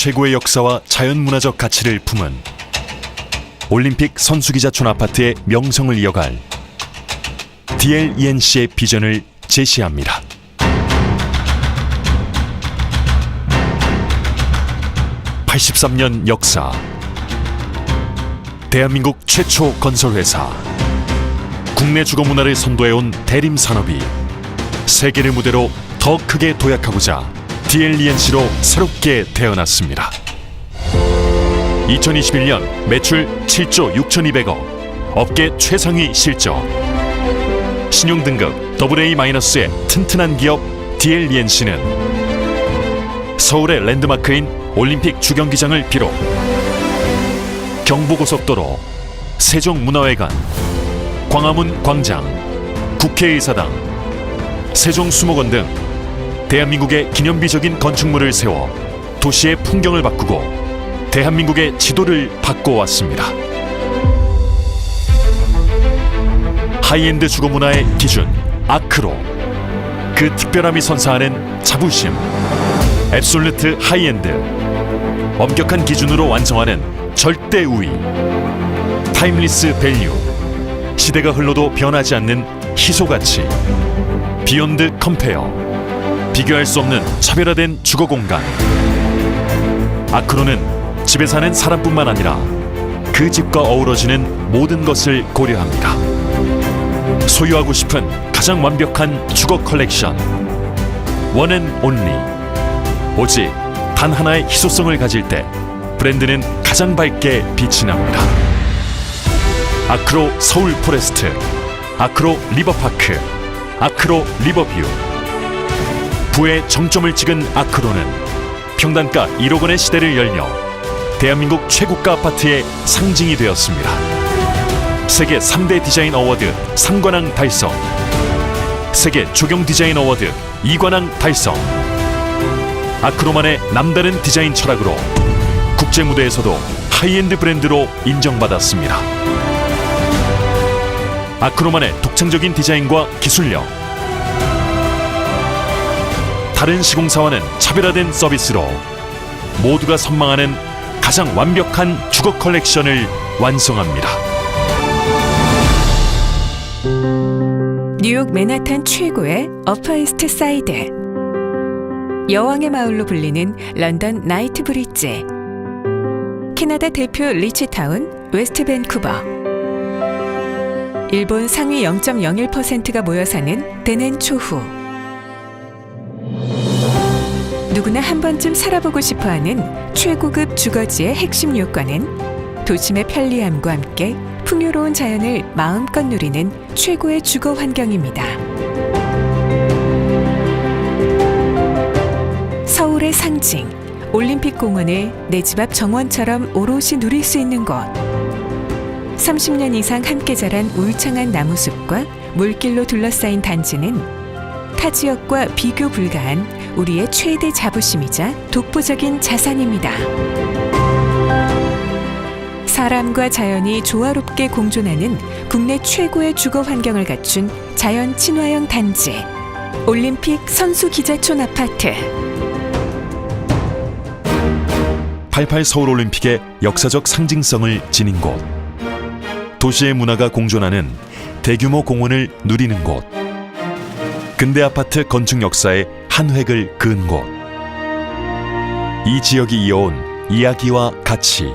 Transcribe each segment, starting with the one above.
최고의 역사와 자연문화적 가치를 품은 올림픽 선수기자촌 아파트의 명성을 이어갈 DLENC의 비전을 제시합니다. (83년) 역사 대한민국 최초 건설회사 국내 주거 문화를 선도해온 대림 산업이 세계를 무대로 더 크게 도약하고자 DLENC로 새롭게 태어났습니다. 2021년 매출 7조 6,200억, 업계 최상위 실적, 신용 등급 AA-의 튼튼한 기업 DLENC는 서울의 랜드마크인 올림픽 주경기장을 비롯 경부고속도로, 세종문화회관, 광화문 광장, 국회의사당, 세종수목원 등 대한민국의 기념비적인 건축물을 세워 도시의 풍경을 바꾸고 대한민국의 지도를 바꿔왔습니다. 하이엔드 주거 문화의 기준 아크로. 그 특별함이 선사하는 자부심. 앱솔루트 하이엔드. 엄격한 기준으로 완성하는 절대 우위. 타임리스 밸류. 시대가 흘러도 변하지 않는 희소 가치. 비욘드 컴페어 비교할 수 없는 차별화된 주거 공간. 아크로는 집에 사는 사람뿐만 아니라 그 집과 어우러지는 모든 것을 고려합니다. 소유하고 싶은 가장 완벽한 주거 컬렉션. 원앤 온리 오직 단 하나의 희소성을 가질 때 브랜드는 가장 밝게 빛이 납니다. 아크로 서울 포레스트 아크로 리버파크 아크로 리버뷰 부의 정점을 찍은 아크로는 평단가 1억 원의 시대를 열며 대한민국 최고가 아파트의 상징이 되었습니다. 세계 3대 디자인 어워드 상관왕 달성 세계 조경 디자인 어워드 이관왕 달성 아크로만의 남다른 디자인 철학으로 국제 무대에서도 하이엔드 브랜드로 인정받았습니다. 아크로만의 독창적인 디자인과 기술력 다른 시공사와는 차별화된 서비스로 모두가 선망하는 가장 완벽한 주거 컬렉션을 완성합니다. 뉴욕 맨하탄 최고의 어퍼이스트 사이드. 여왕의 마을로 불리는 런던 나이트 브릿지. 캐나다 대표 리치타운 웨스트 밴쿠버. 일본 상위 0.01%가 모여 사는 데넨 초후 누구나 한 번쯤 살아보고 싶어하는 최고급 주거지의 핵심 요건은 도심의 편리함과 함께 풍요로운 자연을 마음껏 누리는 최고의 주거 환경입니다. 서울의 상징, 올림픽 공원을 내 집 앞 정원처럼 오롯이 누릴 수 있는 곳. 30년 이상 함께 자란 울창한 나무숲과 물길로 둘러싸인 단지는 타 지역과 비교 불가한 우리의 최대 자부심이자 독보적인 자산입니다. 사람과 자연이 조화롭게 공존하는 국내 최고의 주거 환경을 갖춘 자연 친화형 단지 올림픽 선수 기자촌 아파트 88 서울 올림픽의 역사적 상징성을 지닌 곳. 도시의 문화가 공존하는 대규모 공원을 누리는 곳. 근대 아파트 건축 역사의 한 획을 그은 곳. 이 지역이 이어온 이야기와 가치,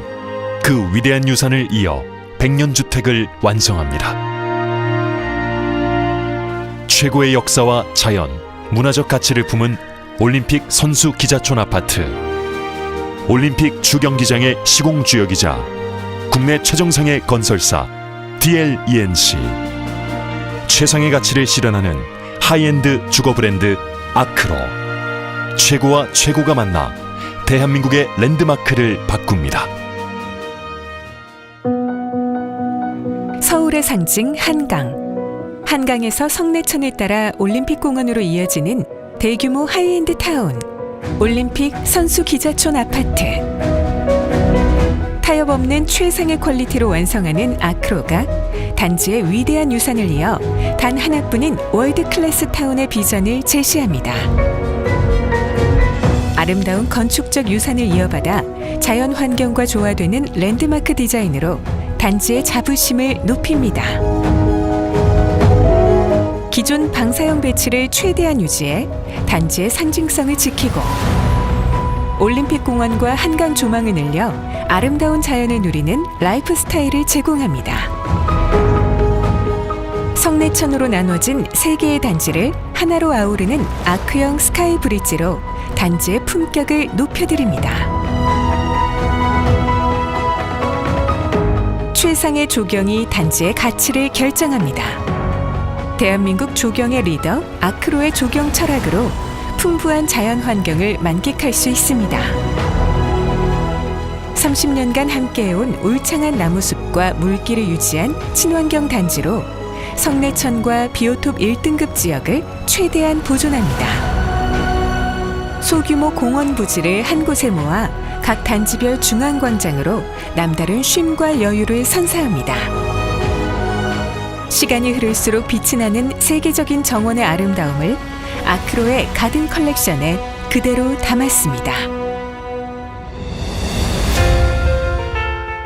그 위대한 유산을 이어 백년 주택을 완성합니다. 최고의 역사와 자연, 문화적 가치를 품은 올림픽 선수 기자촌 아파트. 올림픽 주경기장의 시공 주역이자 국내 최정상의 건설사 DLENC 최상의 가치를 실현하는 하이엔드 주거 브랜드 아크로. 최고와 최고가 만나 대한민국의 랜드마크를 바꿉니다. 서울의 상징 한강. 한강에서 성내천을 따라 올림픽 공원으로 이어지는 대규모 하이엔드 타운 올림픽 선수 기자촌 아파트 타협 없는 최상의 퀄리티로 완성하는 아크로가 단지의 위대한 유산을 이어 단 하나뿐인 월드 클래스 타운의 비전을 제시합니다. 아름다운 건축적 유산을 이어받아 자연 환경과 조화되는 랜드마크 디자인으로 단지의 자부심을 높입니다. 기존 방사형 배치를 최대한 유지해 단지의 상징성을 지키고 올림픽 공원과 한강 조망을 늘려 아름다운 자연을 누리는 라이프 스타일을 제공합니다. 성내천으로 나눠진 세 개의 단지를 하나로 아우르는 아크형 스카이 브릿지로 단지의 품격을 높여드립니다. 최상의 조경이 단지의 가치를 결정합니다. 대한민국 조경의 리더 아크로의 조경 철학으로 풍부한 자연 환경을 만끽할 수 있습니다. 30년간 함께해온 울창한 나무숲과 물길을 유지한 친환경 단지로 성내천과 비오톱 1등급 지역을 최대한 보존합니다. 소규모 공원 부지를 한 곳에 모아 각 단지별 중앙 광장으로 남다른 쉼과 여유를 선사합니다. 시간이 흐를수록 빛이 나는 세계적인 정원의 아름다움을 아크로의 가든 컬렉션에 그대로 담았습니다.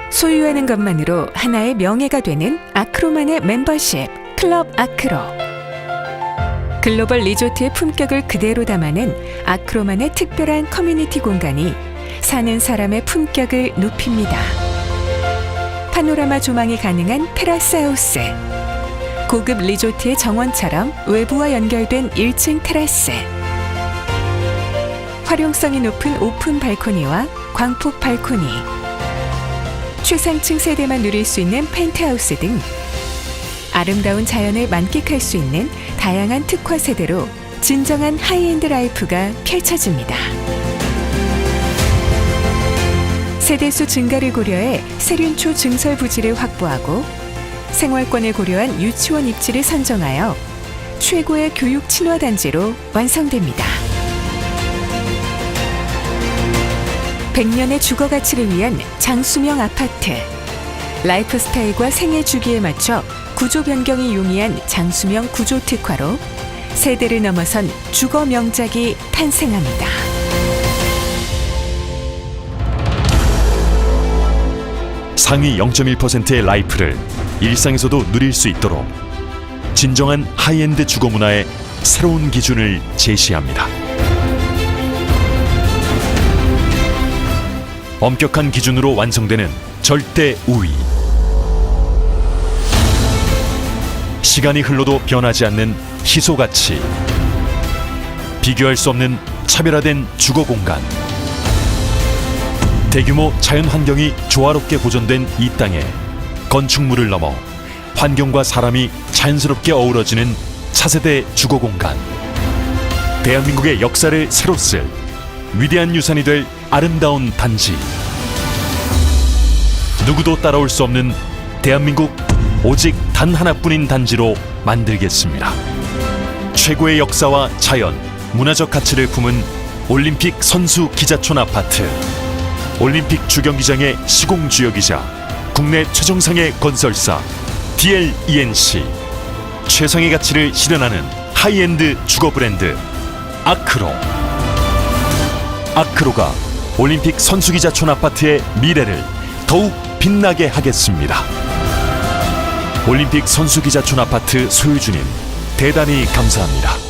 소유하는 것만으로 하나의 명예가 되는 아크로만의 멤버십 클럽 아크로. 글로벌 리조트의 품격을 그대로 담아낸 아크로만의 특별한 커뮤니티 공간이 사는 사람의 품격을 높입니다. 파노라마 조망이 가능한 테라스 하우스. 고급 리조트의 정원처럼 외부와 연결된 1층 테라스. 활용성이 높은 오픈 발코니와 광폭 발코니. 최상층 세대만 누릴 수 있는 펜트하우스 등 아름다운 자연을 만끽할 수 있는 다양한 특화 세대로 진정한 하이엔드 라이프가 펼쳐집니다. 세대수 증가를 고려해 세륜초 증설 부지를 확보하고 생활권을 고려한 유치원 입지를 선정하여 최고의 교육 친화 단지로 완성됩니다. 100년의 주거 가치를 위한 장수명 아파트. 라이프 스타일과 생애 주기에 맞춰 구조 변경이 용이한 장수명 구조 특화로 세대를 넘어선 주거 명작이 탄생합니다. 상위 0.1%의 라이프를 일상에서도 누릴 수 있도록 진정한 하이엔드 주거 문화의 새로운 기준을 제시합니다. 엄격한 기준으로 완성되는 절대 우위. 시간이 흘러도 변하지 않는 희소 가치. 비교할 수 없는 차별화된 주거 공간. 대규모 자연 환경이 조화롭게 보존된 이 땅에 건축물을 넘어 환경과 사람이 자연스럽게 어우러지는 차세대 주거 공간. 대한민국의 역사를 새로 쓸 위대한 유산이 될 아름다운 단지. 누구도 따라올 수 없는 대한민국 오직 단 하나뿐인 단지로 만들겠습니다. 최고의 역사와 자연, 문화적 가치를 품은 올림픽 선수 기자촌 아파트. 올림픽 주경기장의 시공 주역이자 국내 최정상의 건설사 DLENC 최상의 가치를 실현하는 하이엔드 주거 브랜드 아크로 아크로가 올림픽 선수기자촌 아파트의 미래를 더욱 빛나게 하겠습니다. 올림픽 선수기자촌 아파트 소유주님 대단히 감사합니다.